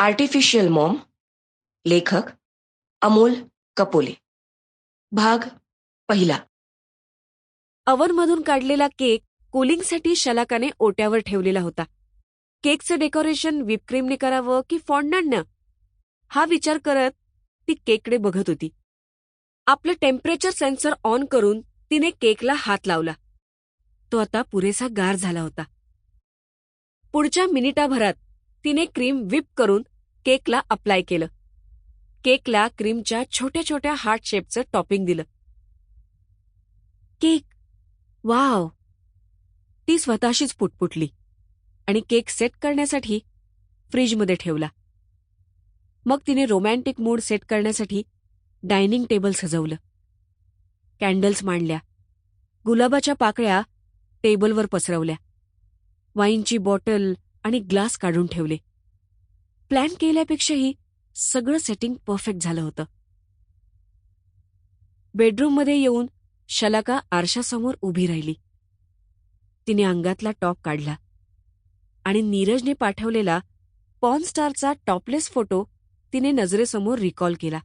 Artificial Maugham लेखक अमोल कपोले. भाग पहिला. अवनमधून काढलेला केक कूलिंगसाठी शलाकाने ओट्यावर ठेवलेला होता. केकचं डेकोरेशन विपक्रीमने करावं की फॉन्डंटनं हा विचार करत ती केककडे बघत होती. आपलं टेम्परेचर सेन्सर ऑन करून तिने केकला हात लावला. तो आता पुरेसा गार झाला होता. पुढच्या मिनिटाभरात तिने क्रीम विप करून केकला अप्लाय केलं. केकला क्रीमच्या छोट्या छोट्या हार्ट शेपचं टॉपिंग दिलं. केक. वाव. ती स्वतःशीच पुटपुटली आणि केक सेट करण्यासाठी फ्रीजमध्ये ठेवला. मग तिने रोमॅन्टिक मूड सेट करण्यासाठी डायनिंग टेबल सजवलं. कॅन्डल्स मांडल्या. गुलाबाच्या पाकळ्या टेबलवर पसरवल्या. वाईनची बॉटल आणि ग्लास काढून ठेवले. प्लॅन केल्यापेक्षाही सगळं सेटिंग परफेक्ट झालं होतं. बेडरूममध्ये येऊन शलाका आरशासमोर उभी राहिली. तिने अंगातला टॉप काढला आणि नीरजने पाठवलेला पॉनस्टारचा टॉपलेस फोटो तिने नजरेसमोर रिकॉल केला.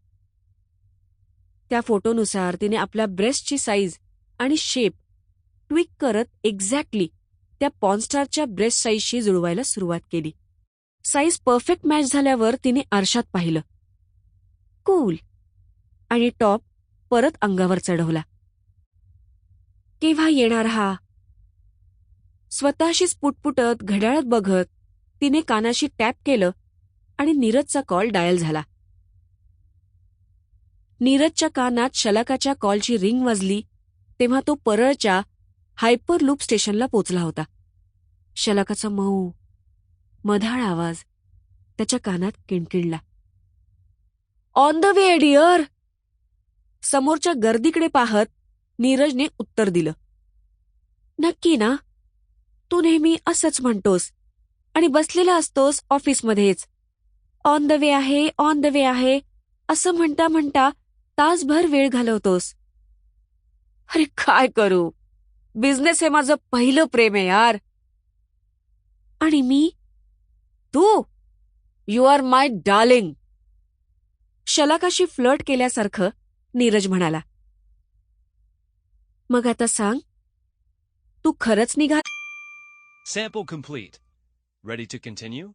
त्या फोटोनुसार तिने आपल्या ब्रेस्टची साईज आणि शेप ट्विक करत एक्झॅक्टली त्या पॉनस्टारच्या ब्रेस्ट साईजशी जुळवायला सुरुवात केली. साईज परफेक्ट मॅच झाल्यावर तिने आरशात पाहिलं. कूल. आणि टॉप परत अंगावर चढवला. केव्हा येणार हा? स्वतःशीच पुटपुटत घड्याळात बघत तिने कानाशी टॅप केलं आणि नीरजचा कॉल डायल झाला. नीरजच्या कानात शलाकाच्या कॉलची रिंग वाजली तेव्हा तो परळच्या हायपर लूप स्टेशनला पोचला होता. शलाकाचा मऊ मधाळ आवाज त्याच्या कानात किणकिणला. ऑन द वे डिअर समोरच्या गर्दीकडे पाहत नीरजने उत्तर दिलं. नक्की ना? तू नेहमी असंच म्हणतोस आणि बसलेला असतोस ऑफिसमध्येच. ऑन द वे आहे ऑन द वे आहे असं म्हणता म्हणता तासभर वेळ घालवतोस. अरे काय करू? बिझनेस हे माझं पहिलं प्रेम आहे यार. आणि मी तू यू आर माय डार्लिंग शलाकाशी फ्लर्ट केल्यासारखं नीरज म्हणाला मग आता सांग तू खरंच निघा Sample complete. Ready to continue?